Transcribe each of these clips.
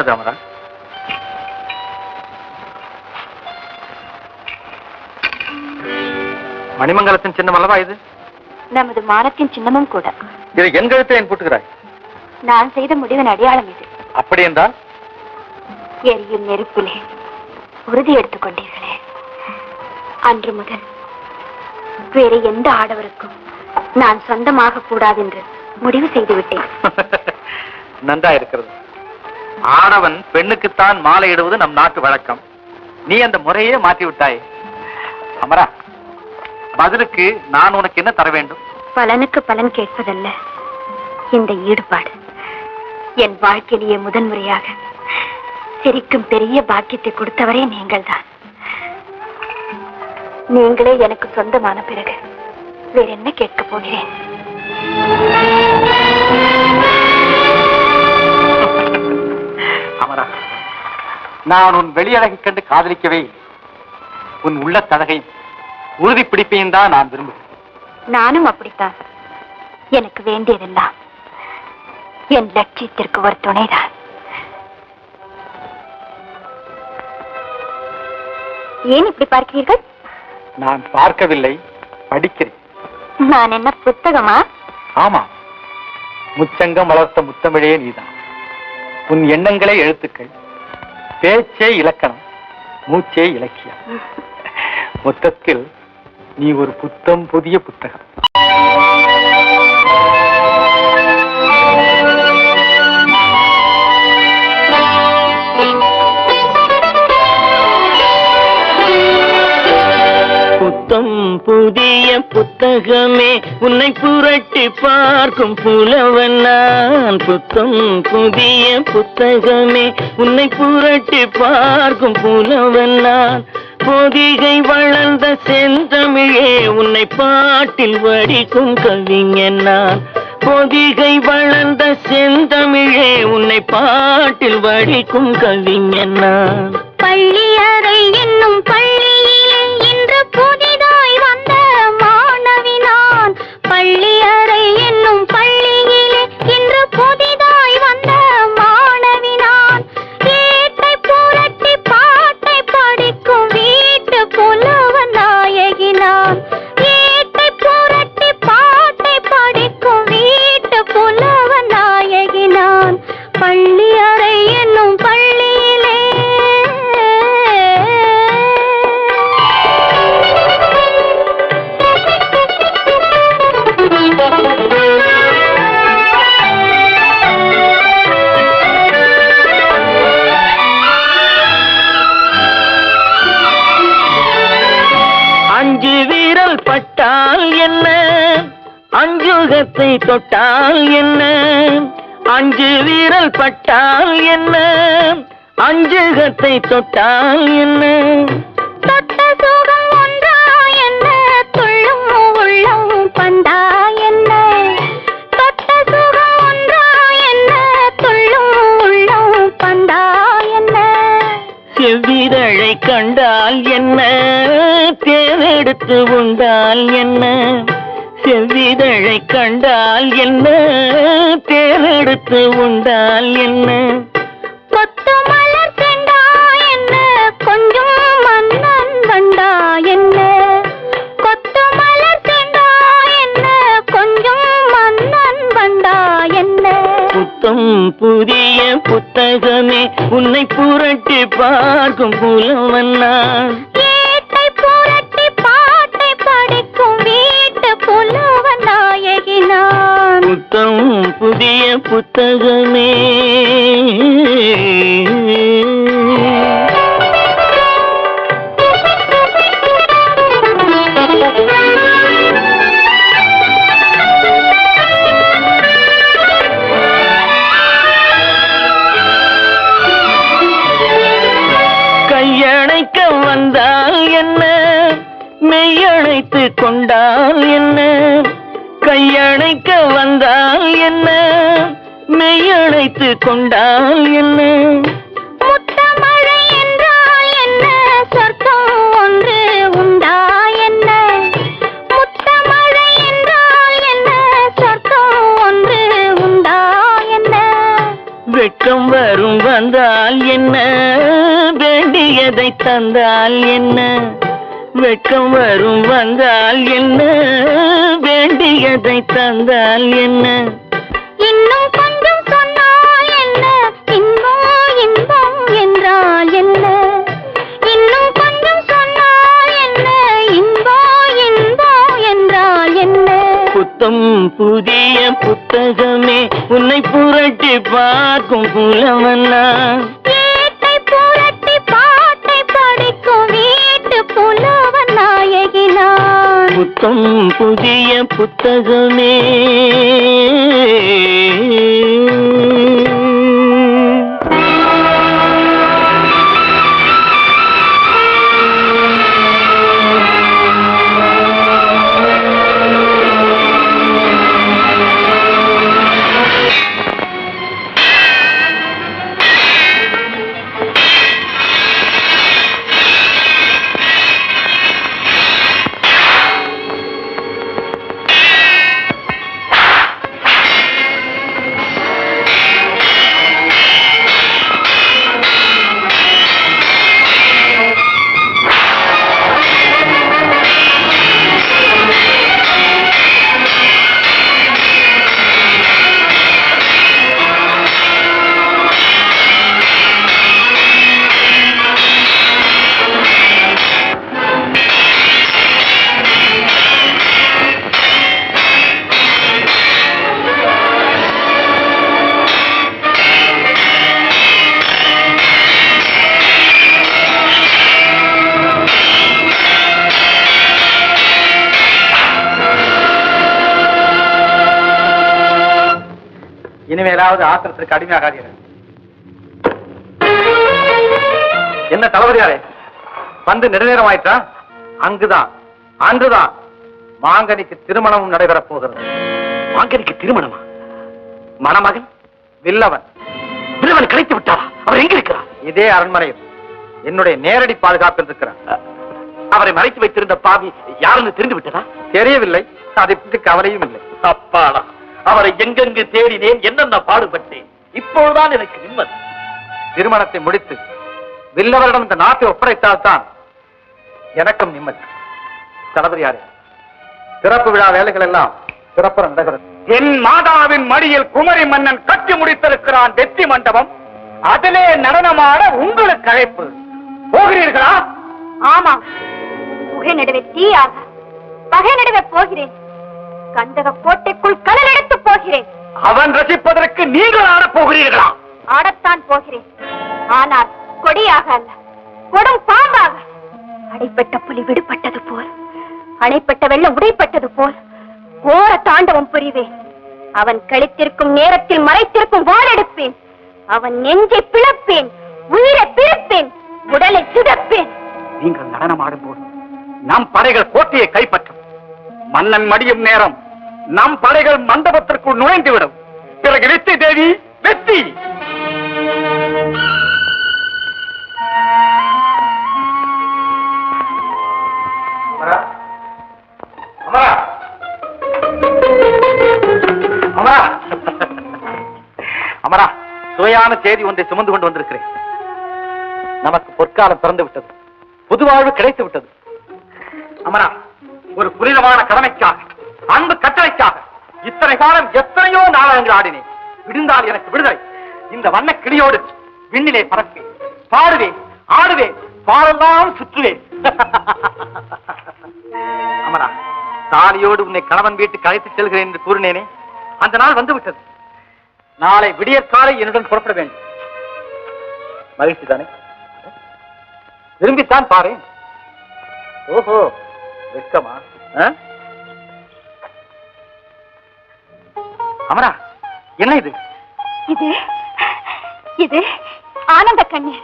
என்ன அது அமரா மணிமங்கலத்தின் சின்னம் அல்லவா இது? நமது மானத்தின் சின்னமும் கூட. இதை என் கழுத்தை ஏன் போட்டுகிறாய்? நான் செய்த முடிவின் அடையாளம் இது. அப்படி என்றால்? எரியும் நெருப்பிலே உறுதி எடுத்துக் கொண்டீர்களே. அன்று முதல் வேறு எந்த ஆடவருக்கும் நான் சொந்தமாக கூடாது என்று முடிவு செய்து விட்டேன். நன்றா இருக்கிறது ஆடவன் பெண்ணுக்குத்தான் மாலையிடுவது நம் நாட்டு வழக்கம். நீ அந்த முறையே மாற்றி விட்டாய். அமரா பதிலுக்கு நான் உனக்கு என்ன தர வேண்டும்? பலனுக்கு பலன் கேட்பதல்ல. இந்த ஈடுபாடு என் வாழ்க்கையிலேயே முதன்முறையாக சிரிக்கும் பெரிய பாக்கியத்தை கொடுத்தவரே நீங்கள் தான் நீங்களே எனக்கு சொந்தமான பிறகு வேற என்ன கேட்க போகிறேன்? அமரா நான் உன் வெளியழகை கண்டு காதலிக்கவே. உன் உள்ள தழகையும் உறுதி பிடிப்பையும் தான் நான் விரும்புகிறேன். நானும் அப்படித்தான். எனக்கு வேண்டியதெல்லாம் என் லட்சியத்திற்கு ஒரு துணைதான். ஏன் இப்படி பார்க்கிறீர்கள்? நான் பார்க்கவில்லை படிக்கிறேன். நான் என்ன புத்தகமா? ஆமா முச்சங்கம் வளர்த்த முத்தமிழே நீதான். உன் எண்ணங்களே எழுத்துக்கள். பேச்சே இலக்கணம் மூச்சே இலக்கியம். மொத்தத்தில் நீ ஒரு புத்தம் புதிய புத்தகம். புதிய புத்தகமே உன்னை புரட்டி பார்க்கும் புலவன் நான். புத்தம் புதிய புத்தகமே உன்னை புரட்டி பார்க்கும் புலவன் நான். பொதிகை வளர்ந்த செந்தமிழே உன்னை பாட்டில் வடிக்கும் கவிஞன் நான். பொதிகை வளர்ந்த செந்தமிழே உன்னை பாட்டில் வடிக்கும் கவிஞன் நான். பள்ளியறை என்னும் நான் தொட்டால் என்ன? தொட்ட சுகம் ஒன்றா என்ன? துள்ளும் உள்ளம் பந்தா என்ன? தொட்ட சுகம் ஒன்றா என்ன? துள்ளும் உள்ளம் பந்தா என்ன? செவ்விதழை கண்டால் என்ன? தேவெடுத்து உண்டால் என்ன? செவ்விதழை கண்டால் என்ன? தேவெடுத்து உண்டால் என்ன? கொத்து புதிய புத்தகமே உன்னை புரட்டி பார்க்கும் புலவன் நான் ஏட்டை புரட்டி பாட்டை மெய்யணைத்து கொண்டால் என்ன? கையணைக்க வந்தால் என்ன? மெய்யணைத்து கொண்டால் என்ன? முத்தமழை என்றால் என்ன? சொர்க்கம் ஒன்று உண்டா என்ன? முத்தமழை என்றால் என்ன? சொர்க்கம் ஒன்று உண்டா என்ன? வெட்கம் வரும் வந்தால் என்ன? வேண்டியதை தந்தால் என்ன? வெட்கம் வரும் வந்தால் என்ன? வேண்டியதை தந்தால் என்ன? இன்னும் கொஞ்சம் சொன்னால் என்ன? இன்பம் இன்பம் என்றால் என்ன? இன்னும் கொஞ்சம் சொன்னால் என்ன? இன்பம் இன்பம் என்றால் என்ன? புத்தம் புதிய புத்தகமே உன்னை புரட்டி பார்க்கும் புலவனா புத்தம் புதிய புத்தகமே. இனிமேலாவது ஆத்திரத்திற்கு அடிமையாகாதீர்கள். என்ன தளபதியாரே வந்து நெடுநேரம் ஆயிட்டா அங்குதான் அன்றுதான் மாங்கனிக்கு திருமணமும் நடைபெறப் போகிறது. மாங்கனிக்கு திருமணமா? மணமகன் வில்லவன். வில்லவன் கிடைத்து விட்டாரா அவர் எங்க இருக்கிறார்? இதே அரண்மனையில் என்னுடைய நேரடி பாதுகாப்பில் இருக்கிறார். அவரை மறைத்து வைத்திருந்த பாவி யாருன்னு தெரிந்து விட்டதா தெரியவில்லை. அதை பற்றி கவலையும் இல்லை. அப்பாடா. அவரை எங்கெங்கு தேடினேன் என்னென்ன பாடுபட்டேன். இப்பொழுதுதான் எனக்கு நிம்மதி. திருமணத்தை முடித்து வில்லவரிடம் இந்த நாட்டை ஒப்படைத்தால்தான் எனக்கும் நிம்மதி. தளபதியாரே சிறப்பு விழா வேலைகள் எல்லாம் சிறப்புற நடக்கிறது என் மாதாவின் மடியில் குமரி மன்னன் கட்டி முடித்திருக்கிறான் வெற்றி மண்டபம். அதிலே நடனமாட உங்களுக்கு அழைப்பு. போகிறீர்களா? ஆமா புகை நடுவே தீயாக பகை நடுவே போகிறேன். கந்தக கோட்டைக்குள் கடல் எடுத்து போகிறேன். அவன் ரசிப்பதற்கு நீங்கள் ஆடப் போகிறீர்களா? ஆடத்தான் போகிறேன். ஆனால் கொடியாக அல்ல கொடும் பாம்பாக. அடைப்பட்ட புலி விடுபட்டது போல் அணைப்பட்ட வெள்ளம் உடைப்பட்டது போல் கோர தாண்டவம் புரிவேன். அவன் கழித்திருக்கும் நேரத்தில் மறைத்திருக்கும் வாழெடுப்பேன் அவன் நெஞ்சை பிளப்பேன் உயிரை பிரிப்பேன் உடலை சிதப்பேன் நீங்கள் நடனமாடும் போது நம் படைகள் கோட்டையை கைப்பற்றும். மன்னன் மடியும் நேரம் நம் படைகள் மண்டபத்திற்குள் நுழைந்துவிடும். பிறகு வெற்றி தேவி வெற்றி! அமரா. சுவையான செய்தி ஒன்றை சுமந்து கொண்டு வந்திருக்கிறேன். நமக்கு பொற்காலம் பிறந்து விட்டது புது வாழ்வு கிடைத்து விட்டது அமரா. ஒரு புனிதமான கடமைக்காக அன்பு கட்டளைக்காக இத்தனை காலம் எத்தனையோ நாடகங்கள் ஆடினேன். விடுந்தால் எனக்கு விடுதலை. இந்த வண்ண கிளியோடு விண்ணிலே பறப்பேன். பாடுவேன் ஆடுவேன் பாடெல்லாம் சுற்றுவேன். அமரா தாலியோடு உன்னை கணவன் வீட்டுக்கு அழைத்துச் செல்கிறேன் என்று கூறினேனே அந்த நாள் வந்துவிட்டது. நாளை விடியற்காலை என்னுடன் புறப்பட வேண்டும். மகிழ்ச்சி தானே? விரும்பித்தான் பாரு ஓஹோ வெட்கமா? அமரா என்ன இது? இது இது ஆனந்த கண்ணீர்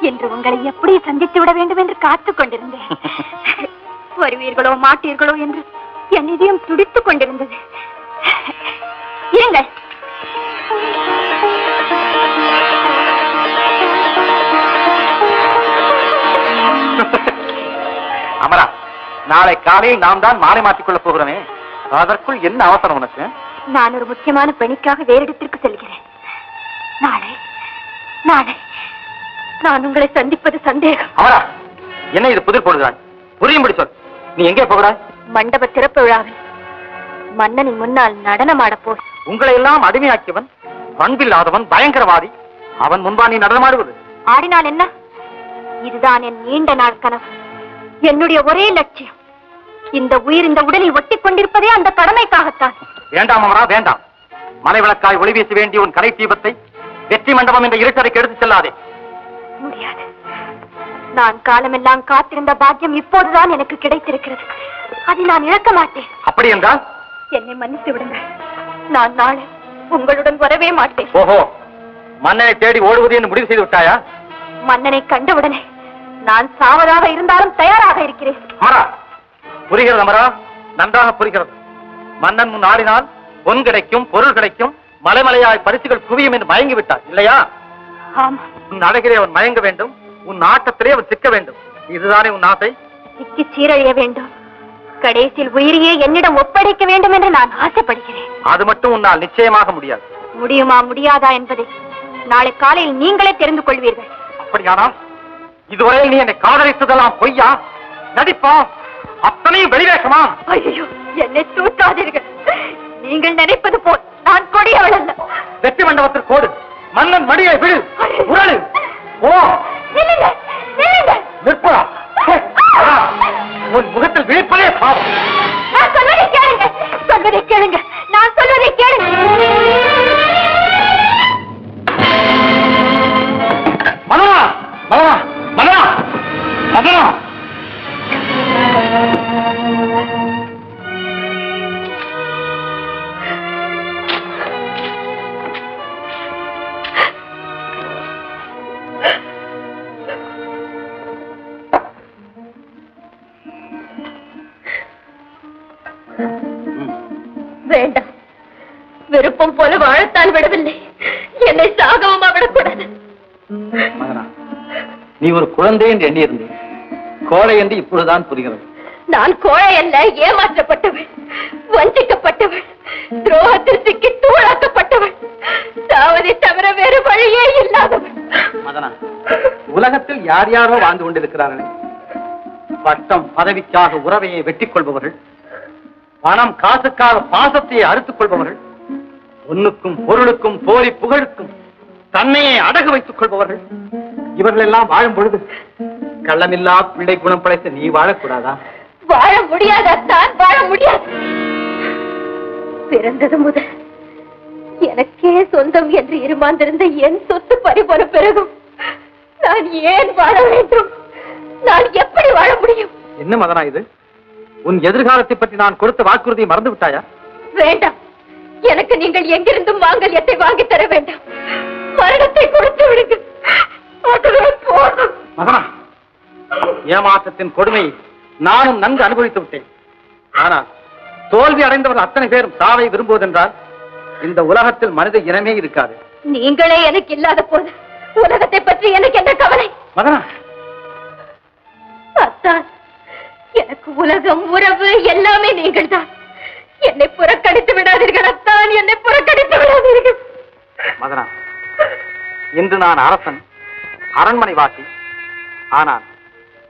என்று உங்களை எப்படி சந்தித்து விட வேண்டும் என்று காத்துக் கொண்டிருந்தேன். வருவீர்களோ மாட்டீர்களோ என்று என் இதயம் துடித்துக் கொண்டிருந்தது. இருங்கள். நாளை காலையில் நாம் தான் மாலை மாற்றிக் கொள்ளப் போகிறோமே. அதற்குள் என்ன அவசரம் உனக்கு? நான் ஒரு முக்கியமான பணிக்காக வேறு இடத்திற்கு செல்கிறேன். நாளை நாளை நான் உங்களை சந்திப்பது சந்தேகம். அமரா என்ன இது புதிர் போடுகிறாய்? புரியும்படி சொல். நீ எங்கே போகிறாய்? மண்டப திறப்பு விழாவில். மன்னனின் முன்னால் நடனமாடப் போ உங்களை எல்லாம் அடிமையாக்கியவன் பண்பில்லாதவன் பயங்கரவாதி. அவன் முன்பா நீ நடனமாடுவது. ஆடினால் என்ன? இதுதான் என் நீண்ட நாள் கனவு. என்னுடைய ஒரே லட்சியம். இந்த உயிர் இந்த உடலில் ஒட்டிக் கொண்டிருப்பதே அந்த கடமைக்காகத்தான். வேண்டாம் அமரா வேண்டாம் மலை விளக்காய் ஒளி வீச வேண்டிய உன் கலை தீபத்தை வெற்றி மண்டபம் என்ற இருட்டறைக்கு எடுத்துச் செல்லாதே. முடியாது. நான் காலமெல்லாம் காத்திருந்த பாக்கியம் இப்போதுதான் எனக்கு கிடைத்திருக்கிறது. அதை நான் இழக்க மாட்டேன். அப்படி என்றால்? என்னை மன்னித்து விடுங்கள். நான் நாளை உங்களுடன் வரவே மாட்டேன். ஓஹோ மன்னனை தேடி ஓடுவது என்று முடிவு செய்து விட்டாயா? மன்னனை கண்டவுடனே நான் சாவதாக இருந்தாலும் தயாராக இருக்கிறேன். புரிகிறது அமரா நன்றாக புரிகிறது. மன்னன் முன் ஆடினால் பொன் கிடைக்கும் பொருள் கிடைக்கும் மலைமலையாய் பரிசுகள் குவியும் என்று மயங்கி விட்டார் இல்லையா உன் அழகிலே அவன் மயங்க வேண்டும் உன் ஆட்டத்திலே அவன் சிக்க வேண்டும். இதுதானே உன் ஆசை? சிக்கி சீரழிய வேண்டும். கடைசியில் உயிரையே என்னிடம் ஒப்படைக்க வேண்டும் என்று நான் ஆசைப்படுகிறேன். அது மட்டும் உன்னால் நிச்சயமாக முடியாது. முடியுமா முடியாதா என்பதை நாளை காலையில் நீங்களே தெரிந்து கொள்வீர்கள். அப்படியானால் இதுவரையில் நீ என்னை காதலித்ததெல்லாம் பொய்யா? நடிப்பா அத்தனையும் வெளிவேஷமா ஐயோ என்னை தூட்டாதீர்கள் நீங்கள் நினைப்பது போல் நான் கொடியவள் அல்ல வெற்றி மண்டபத்தில் கோடு. மன்னன் மடியை விழு. உரளு ஓ நில்லுங்கள், நில்லுங்கள். நிற்பா. உன் முகத்தில் விழிப்பதே பாவம். நான் சொல்வதை கேளுங்க சொல்வதை கேளுங்க. நான் சொல்வதை கேளுங்க. மனோனா மனோனா நீ ஒரு குழந்தை என்று எண்ணியிருந்தேன். கோழை என்று இப்பொழுதுதான் புரிகிறது. நான் கோழை அல்ல ஏமாற்றப்பட்டவள் வஞ்சிக்கப்பட்டவள் துரோகத்தில் சிக்கி தூளாக்கப்பட்டவள் சாவதை தவிர வேறு வழியே இல்லாதவள். மதனா உலகத்தில் யார் யாரோ வாழ்ந்து கொண்டிருக்கிறார்களே. பட்டம் பதவிக்காக உறவையை வெட்டிக் கொள்பவர்கள் பணம் காசுக்காக பாசத்தை அறுத்துக் கொள்பவர்கள் பொன்னுக்கும் பொருளுக்கும் போரி புகழுக்கும் தன்னையே அடகு வைத்துக் கொள்பவர்கள் இவர்கள் எல்லாம் வாழும் பொழுது கள்ளமில்லா பிள்ளை குணம் படைத்த நீ வாழக்கூடாதா? வாழ முடியாதான் வாழ முடியாது. பிறந்தது முதல். எனக்கே சொந்தம் என்று இருமாந்திருந்த என் சொத்து பறிபோன பிறகும் நான் ஏன் வாழ வேண்டும்? நான் எப்படி வாழ முடியும்? என்ன மதனா இது? உன் எதிர்காலத்தை பற்றி நான் கொடுத்த வாக்குறுதியை மறந்து விட்டாயா? வேண்டாம். எனக்கு நீங்கள் எங்கிருந்தும் மாங்கல்யத்தை வாங்கி தர வேண்டாம். மரணத்தை கொடுத்து விடுங்கள். மகனா ஏமாற்றத்தின் கொடுமையை நானும் நன்கு அனுபவித்து விட்டேன். ஆனால் தோல்வி அடைந்தவர்கள் அத்தனை பேரும் சாவை விரும்புவதென்றால் இந்த உலகத்தில் மனித இனமே இருக்காது. நீங்களே எனக்கு இல்லாத போது உலகத்தை பற்றி எனக்கு என்ன கவலை? மகனா அத்தான் எனக்கு உலகம் உறவு எல்லாமே நீங்கள் தான் என்னை புறக்கணித்து விடாதீர்கள் அத்தான் என்னை புறக்கணித்து விடாதீர்கள். மகனா இன்று நான் அரசன். அரண்மனை வாசி. ஆனால்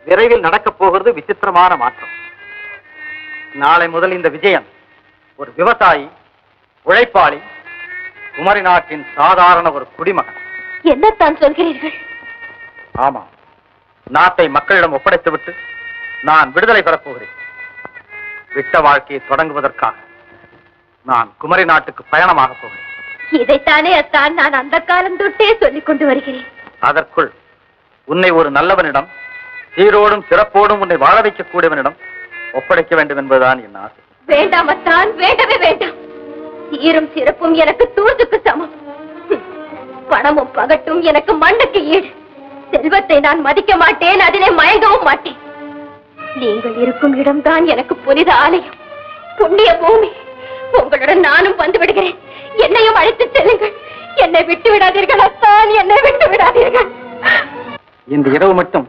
விரைவில் நடக்கப் போகிறது விசித்திரமான மாற்றம். நாளை முதல் இந்த விஜயன் ஒரு விவசாயி உழைப்பாளி குமரி நாட்டின் சாதாரண ஒரு குடிமகன். என்னத்தான் சொல்கிறீர்கள்? ஆமா நாட்டை மக்களிடம் ஒப்படைத்துவிட்டு நான் விடுதலை பெறப் போகிறேன். விட்ட வாழ்க்கையை தொடங்குவதற்காக நான் குமரி நாட்டுக்கு பயணமாக போகிறேன். இதைத்தானே அத்தான் நான் அந்த காலம் தொட்டே சொல்லிக் கொண்டு வருகிறேன். அதற்குள் உன்னை ஒரு நல்லவனிடம் சீரோடும் சிறப்போடும் உன்னை வாழ வைக்கக்கூடியவனிடம் ஒப்படைக்க வேண்டும் என்பதுதான் என் ஆசை. வேண்டாம் அத்தான் வேண்டவே வேண்டாம். சீரும் சிறப்பும் எனக்கு தூதுக்கு சமம். பணமும் பகட்டும் எனக்கு மண்ணுக்கு ஈடு. செல்வத்தை நான் மதிக்க மாட்டேன் அதிலே மயங்கவும் மாட்டேன். நீங்கள் இருக்கும் இடம்தான் எனக்கு புனித ஆலயம். புண்ணிய பூமி. உங்களுடன் நானும் வந்து விடுகிறேன். என்னையும் அழைத்து செல்லுங்கள். என்னை விட்டு விடாதீர்கள் அத்தான் என்னை விட்டு விடாதீர்கள். இந்த இரவு மட்டும்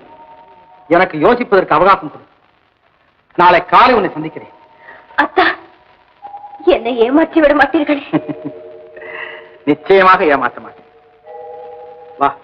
எனக்கு யோசிப்பதற்கு அவகாசம் கொடு. நாளை காலை உன்னை சந்திக்கிறேன். அத்தா என்னை ஏமாற்றி விட மாட்டீர்களே. நிச்சயமாக ஏமாற்ற மாட்டேன். வா.